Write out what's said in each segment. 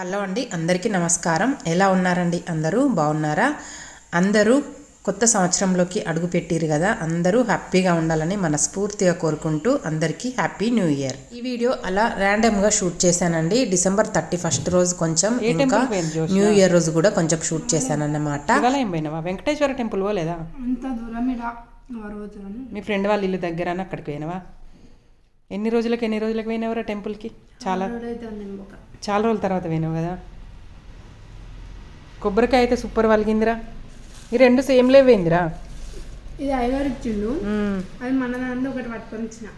Hello అండి అందరికీ నమస్కారం. ఎలా ఉన్నారండి? అందరూ బాగున్నారా? అందరూ కొత్త సంవత్సరంలోకి అడుగు పెట్టిరు కదా. అందరూ హ్యాపీగా ఉండాలని మనస్ఫూర్తిగా కోరుకుంటూ అందరికీ హ్యాపీ న్యూ ఇయర్. ఈ వీడియో అలా ర్యాండమ్గా షూట్ చేశానండి. డిసెంబర్ థర్టీ ఫస్ట్ రోజు కొంచెం ఇంకా? న్యూ ఇయర్ రోజు కూడా కొంచెం షూట్ చేశానన్నమాట. వెంకటేశ్వర టెంపుల్ పోలేదా? మీ ఫ్రెండ్ వాళ్ళ ఇల్లు దగ్గర అని అక్కడికి పోయినావా? ఎన్ని రోజులకు ఎన్ని రోజులకు పోయినావురా టెంపుల్కి? చాలా చాలా రోజుల తర్వాత పోయినావు కదా? కొబ్బరికాయ అయితే సూపర్ వలిగిందిరా. ఈ రెండు సేమ్ లేవేందిరా ఇది ఐదారు ఇచ్చిండు. అది మన దాంట్లో ఒకటి పట్టుకొని ఇచ్చిన.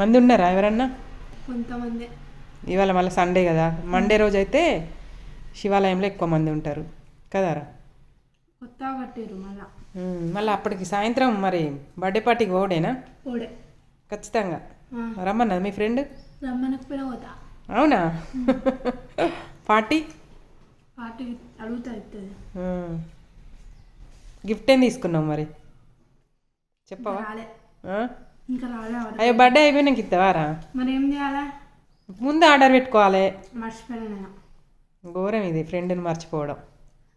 మంది ఉన్నారా ఎవరన్నా? కొంతమంది. ఇవాళ మళ్ళీ సండే కదా. మండే రోజు అయితే శివాలయంలో ఎక్కువ మంది ఉంటారు. కదారా? కొత్తగా కట్టారు మళ్ళా. మళ్ళీ అప్పటికి సాయంత్రం మరి బర్త్డే పార్టీకి పోడేనా ఓడే ఖచ్చితంగా. రమ్మన్నది మీ ఫ్రెండ్? రమ్మనకపోయినా పోతా. అవునా? పార్టీ? పార్టీ అడుగుతా ఇస్తుంది గిఫ్ట్ ఏం తీసుకున్నావు మరి? చెప్పవా? ఇంకా రాలే. అయ్యో బర్త్డే అయిపోయినాక ఇస్తావారా మరి ఏం చేయాలా? ముందు ఆర్డర్ పెట్టుకోవాలి. మర్చిపోయినా ఘోరం ఇది ఫ్రెండ్ని మర్చిపోవడం.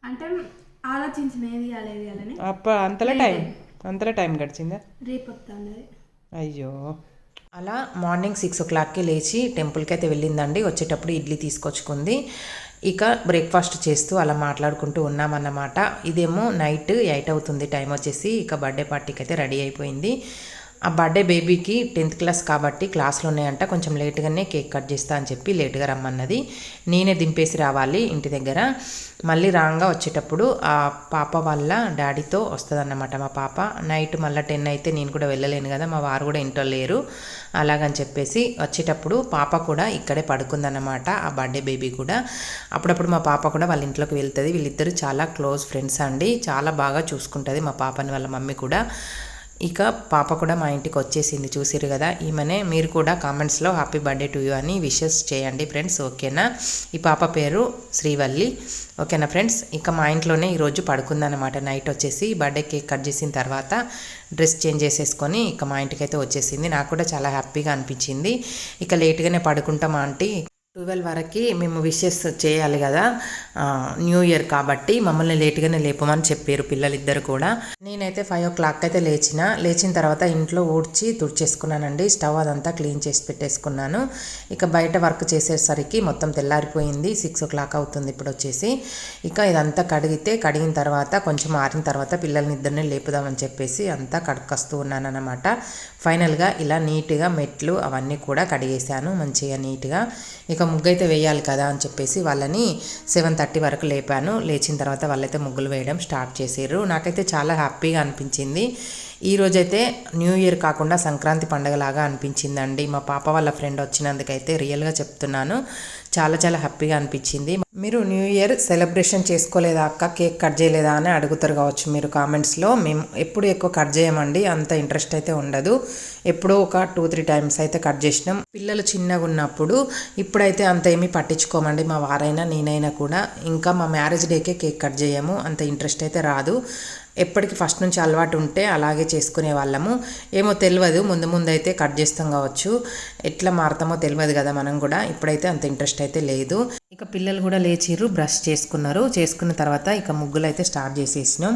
అంటే ఆలోచించిన ఏది అప్ప అంతలా టైం. అంతలా టైం గడిచిందా? రేపు అయ్యో. అలా మార్నింగ్ సిక్స్ ఓ క్లాక్కి లేచి టెంపుల్కి అయితే వెళ్ళిందండి. వచ్చేటప్పుడు ఇడ్లీ తీసుకొచ్చుకుంది. ఇక బ్రేక్ఫాస్ట్ చేస్తూ అలా మాట్లాడుకుంటూ ఉన్నామన్నమాట. ఇదేమో నైట్ ఎయిట్ అవుతుంది టైం వచ్చేసి. ఇక బర్త్డే పార్టీకి అయితే రెడీ అయిపోయింది. ఆ బర్త్డే బేబీకి టెన్త్ క్లాస్ కాబట్టి క్లాస్లో ఉన్నాయంట కొంచెం లేట్గానే కేక్ కట్ చేస్తా అని చెప్పి లేట్గా రమ్మన్నది. నేనే దింపేసి రావాలి ఇంటి దగ్గర. మళ్ళీ రాగా వచ్చేటప్పుడు ఆ పాప వాళ్ళ డాడీతో వస్తుందన్నమాట మా పాప. నైట్ మళ్ళీ టెన్ అయితే నేను కూడా వెళ్ళలేను కదా మా వారు కూడా ఇంట్లో లేరు. అలాగని చెప్పేసి వచ్చేటప్పుడు పాప కూడా ఇక్కడే పడుకుందన్నమాట ఆ బర్త్డే బేబీ కూడా. అప్పుడప్పుడు మా పాప కూడా వాళ్ళ ఇంట్లోకి వెళ్తుంది. వీళ్ళిద్దరూ చాలా క్లోజ్ ఫ్రెండ్స్ అండి. చాలా బాగా చూసుకుంటుంది మా పాపని వాళ్ళ మమ్మీ కూడా. ఇక పాప కూడా మా ఇంటికి వచ్చేసింది చూసిరు కదా? ఈమెనే మీరు కూడా కామెంట్స్లో హ్యాపీ బర్త్డే టు యూ అని విషెస్ చేయండి ఫ్రెండ్స్ ఓకేనా? ఈ పాప పేరు శ్రీవల్లి ఓకేనా ఫ్రెండ్స్? ఇక మా ఇంట్లోనే ఈరోజు పడుకుందనమాట నైట్ వచ్చేసి బర్త్డే కేక్ కట్ చేసిన తర్వాత డ్రెస్ చేంజ్ చేసేసుకొని ఇక మా ఇంటికి అయితే వచ్చేసింది. నాకు కూడా చాలా హ్యాపీగా అనిపించింది. ఇక లేట్గానే పడుకుంటాం ఆంటీ? ట్వెల్వ్ వరకు మేము విషెస్ చేయాలి కదా. న్యూ ఇయర్ కాబట్టి మమ్మల్ని లేట్గానే లేపమని చెప్పారు పిల్లలిద్దరు కూడా. నేనైతే ఫైవ్ ఓ క్లాక్ అయితే లేచిన. లేచిన తర్వాత ఇంట్లో ఊడ్చి తుడిచేసుకున్నానండి. స్టవ్ అదంతా క్లీన్ చేసి పెట్టేసుకున్నాను. ఇక బయట వర్క్ చేసేసరికి మొత్తం తెల్లారిపోయింది. సిక్స్ ఓ క్లాక్ అవుతుంది ఇప్పుడు వచ్చేసి. ఇక ఇదంతా కడిగితే కడిగిన తర్వాత కొంచెం ఆరిన తర్వాత పిల్లల్ని ఇద్దరిని లేపుదామని చెప్పేసి అంతా కడకస్తూ ఉన్నాను అనమాట ఫైనల్గా ఇలా నీట్గా మెట్లు అవన్నీ కూడా కడిగేశాను. మంచిగా నీట్గా. ఇక ముగ్గు అయితే వేయాలి కదా అని చెప్పేసి వాళ్ళని సెవెన్ థర్టీ వరకు లేపాను. లేచిన తర్వాత వాళ్ళైతే ముగ్గులు వేయడం స్టార్ట్ చేసారు నాకైతే చాలా హ్యాపీగా అనిపించింది. ఈరోజైతే న్యూ ఇయర్ కాకుండా సంక్రాంతి పండగలాగా అనిపించిందండి. మా పాప వాళ్ళ ఫ్రెండ్ వచ్చినందుకైతే రియల్గా చెప్తున్నాను. చాలా చాలా హ్యాపీగా అనిపించింది. మీరు న్యూ ఇయర్ సెలబ్రేషన్ చేసుకోలేదా అక్క? కేక్ కట్ చేయలేదా అని అడుగుతారు కావచ్చు మీరు కామెంట్స్లో. మేము ఎప్పుడు ఎక్కువ కట్ చేయమండి. అంత ఇంట్రెస్ట్ అయితే ఉండదు. ఎప్పుడో ఒక టూ త్రీ టైమ్స్ అయితే కట్ చేసినాం. పిల్లలు చిన్నగా ఉన్నప్పుడు ఇప్పుడైతే అంత ఏమీ పట్టించుకోమండి. మా వారైనా నేనైనా కూడా. ఇంకా మా మ్యారేజ్ డేకే కేక్ కట్ చేయము. అంత ఇంట్రెస్ట్ అయితే రాదు. ఎప్పటికి ఫస్ట్ నుంచి అలవాటు ఉంటే అలాగే చేసుకునే వాళ్ళము. ఏమో తెలియదు ముందు ముందు అయితే కట్ చేస్తాం కావచ్చు. ఎట్లా మారుతామో తెలియదు కదా మనం కూడా. ఇప్పుడైతే అంత ఇంట్రెస్ట్ అయితే లేదు. ఇక పిల్లలు కూడా లేచిర్రు బ్రష్ చేసుకున్నారు. చేసుకున్న తర్వాత ఇక ముగ్గులు అయితే స్టార్ట్ చేసేసినాం.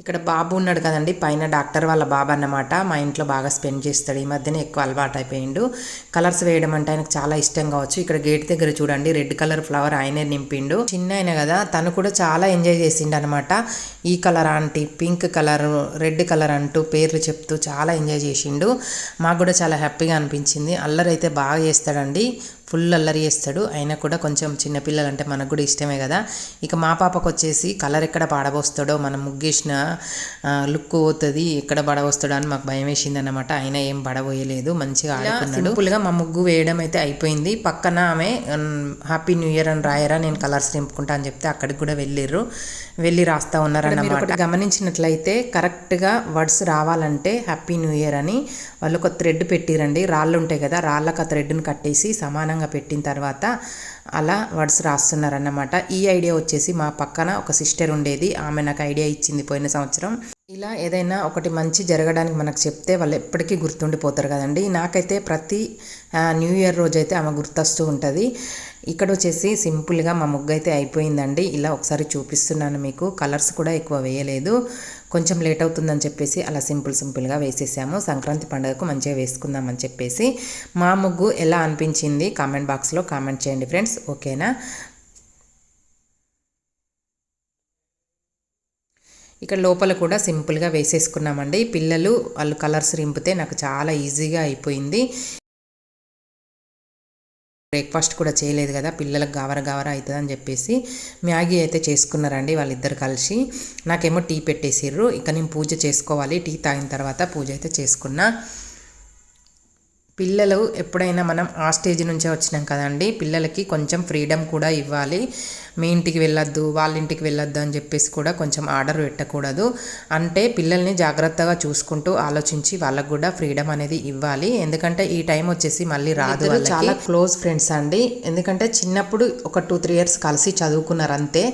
ఇక్కడ బాబు ఉన్నాడు కదండి పైన డాక్టర్ వాళ్ళ బాబు అన్నమాట. మా ఇంట్లో బాగా స్పెండ్ చేస్తాడు. ఈ మధ్యన ఎక్కువ అలవాటు అయిపోయిండు. కలర్స్ వేయడం అంటే ఆయనకు చాలా ఇష్టం కావచ్చు. ఇక్కడ గేట్ దగ్గర చూడండి రెడ్ కలర్ ఫ్లవర్ ఆయనే నింపిండు. చిన్న ఆయన కదా తను కూడా చాలా ఎంజాయ్ చేసిండు అనమాట ఈ colour aunty pink colour red colour అంటూ పేర్లు చెప్తూ చాలా ఎంజాయ్ చేసిండు. మాకు కూడా చాలా హ్యాపీగా అనిపించింది. అల్లరి అయితే బాగా చేస్తాడండి. ఫుల్ అల్లరి చేస్తాడు. అయినా కూడా కొంచెం చిన్నపిల్లలు అంటే మనకు కూడా ఇష్టమే కదా. ఇక మా పాపకు వచ్చేసి కలర్ ఎక్కడ పాడబోస్తాడో మనం ముగ్గేసిన లుక్ పోతుంది ఎక్కడ పడబోస్తాడో అని మాకు భయం వేసింది అనమాట అయినా ఏం పడబోయలేదు మంచిగా ఆడుకున్నాడు. సింపుల్గా మా ముగ్గు వేయడం అయితే అయిపోయింది. పక్కన ఆమె హ్యాపీ న్యూ ఇయర్ అని రాయరా నేను కలర్స్ నింపుకుంటా అని చెప్తే అక్కడికి కూడా వెళ్ళిర్రు. వెళ్ళి రాస్తా ఉన్నారన్నమాట. గమనించినట్లయితే కరెక్ట్గా వర్డ్స్ రావాలంటే హ్యాపీ న్యూ ఇయర్ అని వాళ్ళు ఒక థ్రెడ్ పెట్టిరండి. రాళ్ళు ఉంటాయి కదా రాళ్ళకు ఆ థ్రెడ్ని కట్టేసి సమానంగా పెట్టిన తర్వాత అలా వర్డ్స్ రాస్తున్నారన్నమాట. ఈ ఐడియా వచ్చేసి మా పక్కన ఒక సిస్టర్ ఉండేది. ఆమె నాకు ఐడియా ఇచ్చింది పోయిన సంవత్సరం. ఇలా ఏదైనా ఒకటి మంచి జరగడానికి మనకు చెప్తే వాళ్ళు ఎప్పటికీ గుర్తుండిపోతారు కదండి. నాకైతే ప్రతి న్యూ ఇయర్ రోజు అయితే ఆమె గుర్తొస్తూ ఉంటుంది. ఇక్కడ వచ్చేసి సింపుల్గా మా ముగ్గు అయితే అయిపోయిందండి. ఇలా ఒకసారి చూపిస్తున్నాను మీకు. కలర్స్ కూడా ఎక్కువ వేయలేదు. కొంచెం లేట్ అవుతుందని చెప్పేసి అలా సింపుల్ సింపుల్గా వేసేసాము. సంక్రాంతి పండుగకు మంచిగా వేసుకుందామని చెప్పేసి మా ముగ్గు ఎలా అనిపించింది కామెంట్ బాక్స్లో కామెంట్ చేయండి ఫ్రెండ్స్. ఓకేనా? ఇక్కడ లోపల కూడా సింపుల్గా వేసేసుకున్నామండి. పిల్లలు వాళ్ళు కలర్స్ రింపితే నాకు చాలా ఈజీగా అయిపోయింది. బ్రేక్ఫాస్ట్ కూడా చేయలేదు కదా పిల్లలకు గావర గావర అవుతుంది అని చెప్పేసి మ్యాగీ అయితే చేసుకున్నారండి వాళ్ళిద్దరు కలిసి. నాకేమో టీ పెట్టేసిర్రు ఇక నేను పూజ చేసుకోవాలి టీ తాగిన తర్వాత పూజ అయితే చేసుకున్నా. పిల్లలు ఎప్పుడైనా మనం ఆ స్టేజ్ నుంచే వచ్చినాం కదండి పిల్లలకి కొంచెం ఫ్రీడమ్ కూడా ఇవ్వాలి. మీ ఇంటికి వెళ్ళొద్దు వాళ్ళ ఇంటికి వెళ్ళొద్దు అని చెప్పేసి కూడా కొంచెం ఆర్డర్ పెట్టకూడదు. అంటే పిల్లల్ని జాగ్రత్తగా చూసుకుంటూ ఆలోచించి వాళ్ళకు కూడా ఫ్రీడమ్ అనేది ఇవ్వాలి. ఎందుకంటే ఈ టైం వచ్చేసి మళ్ళీ రాదు. చాలా క్లోజ్ ఫ్రెండ్స్ అండి. ఎందుకంటే చిన్నప్పుడు ఒక టూ త్రీ ఇయర్స్ కలిసి చదువుకున్నారు అంతే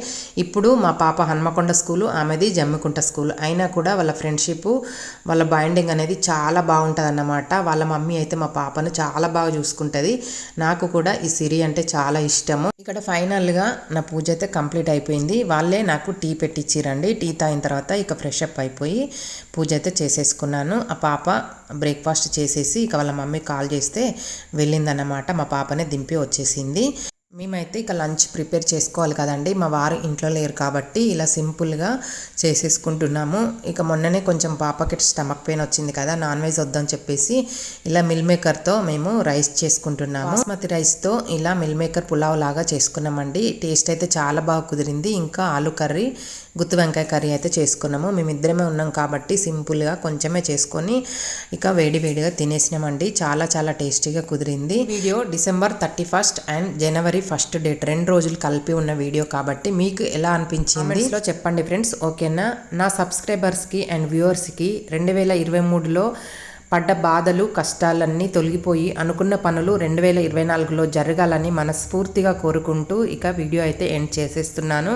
ఇప్పుడు మా పాప హన్మకొండ స్కూలు ఆమెది జమ్మికుంట స్కూల్. అయినా కూడా వాళ్ళ ఫ్రెండ్షిప్ వాళ్ళ బైండింగ్ అనేది చాలా బాగుంటుంది అన్నమాట వాళ్ళ మమ్మీ అయితే మా పాపను చాలా బాగా చూసుకుంటుంది. నాకు కూడా ఈ సిరి అంటే చాలా ఇష్టము. ఇక్కడ ఫైనల్గా నా పూజ అయితే కంప్లీట్ అయిపోయింది. వాళ్ళే నాకు టీ పెట్టించిరండి టీ తాగిన తర్వాత ఇక ఫ్రెష్ అప్ అయిపోయి పూజ అయితే చేసేసుకున్నాను. ఆ పాప బ్రేక్ఫాస్ట్ చేసేసి ఇక వాళ్ళ మమ్మీ కాల్ చేస్తే వెళ్ళిందన్నమాట. మా పాపనే దింపి వచ్చేసింది. మేమైతే ఇక లంచ్ ప్రిపేర్ చేసుకోవాలి కదండి. మా వారు ఇంట్లో లేరు కాబట్టి ఇలా సింపుల్గా చేసేసుకుంటున్నాము. ఇక మొన్ననే కొంచెం పాపకి స్టమక్ పెయిన్ వచ్చింది కదా నాన్ వెజ్ వద్దని చెప్పేసి ఇలా మిల్ మేకర్తో మేము రైస్ చేసుకుంటున్నాము. బాస్మతి రైస్తో ఇలా మిల్ మేకర్ పులావ్ లాగా చేసుకున్నామండి. టేస్ట్ అయితే చాలా బాగా కుదిరింది. ఇంకా ఆలు కర్రీ గుత్తి వంకాయ కర్రీ అయితే చేసుకున్నాము. మేమిద్దరమే ఉన్నాం కాబట్టి సింపుల్గా కొంచెమే చేసుకొని ఇక వేడి వేడిగా తినేసినామండి. చాలా చాలా టేస్టీగా కుదిరింది. Video December thirty first and January first date. రెండు రోజులు కలిపి ఉన్న వీడియో కాబట్టి మీకు ఎలా అనిపించింది? లో చెప్పండి ఫ్రెండ్స్. ఓకేనా? నా సబ్స్క్రైబర్స్కి అండ్ వ్యూవర్స్కి రెండు వేల ఇరవై మూడులో పడ్డ బాధలు కష్టాలన్నీ తొలగిపోయి అనుకున్న పనులు రెండు వేల ఇరవై నాలుగులో జరగాలని మనస్ఫూర్తిగా కోరుకుంటూ ఇక వీడియో అయితే ఎండ్ చేసేస్తున్నాను.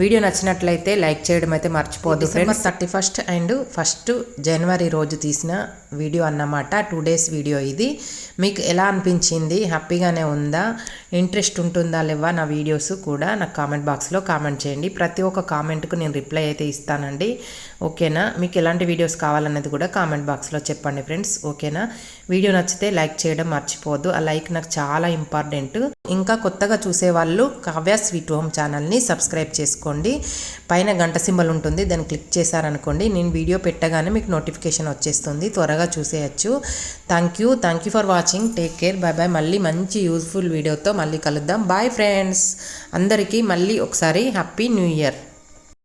వీడియో నచ్చినట్లయితే లైక్ చేయడం అయితే మర్చిపోదు friends thirty first and first January రోజు తీసిన వీడియో అన్నమాట. టూ డేస్ వీడియో ఇది. మీకు ఎలా అనిపించింది? హ్యాపీగానే ఉందా? ఇంట్రెస్ట్ ఉంటుందా? లేవా? నా వీడియోస్ కూడా నాకు కామెంట్ బాక్స్లో కామెంట్ చేయండి. ప్రతి ఒక్క కామెంట్కు నేను రిప్లై అయితే ఇస్తానండి. ఓకేనా? మీకు ఎలాంటి వీడియోస్ కావాలన్నది కూడా కామెంట్ బాక్స్లో చెప్పండి ఫ్రెండ్స్ ఓకేనా? వీడియో నచ్చితే లైక్ చేయడం మర్చిపోవద్దు. ఆ లైక్ నాకు చాలా ఇంపార్టెంట్ ఇంకా కొత్తగా చూసేవాళ్ళు కావ్య స్వీట్ హోమ్ ఛానల్ని సబ్స్క్రైబ్ చేసుకోండి. పైన గంట సింబల్ ఉంటుంది దాన్ని క్లిక్ చేశారనుకోండి నేను వీడియో పెట్టగానే మీకు నోటిఫికేషన్ వచ్చేస్తుంది. త్వరగా చూసేయచ్చు. Thank you. Thank you for watching. Take care. Bye bye మళ్ళీ మంచి యూస్ఫుల్ వీడియోతో మళ్ళీ కలుద్దాం. Bye friends. అందరికీ మళ్ళీ ఒకసారి హ్యాపీ న్యూ ఇయర్.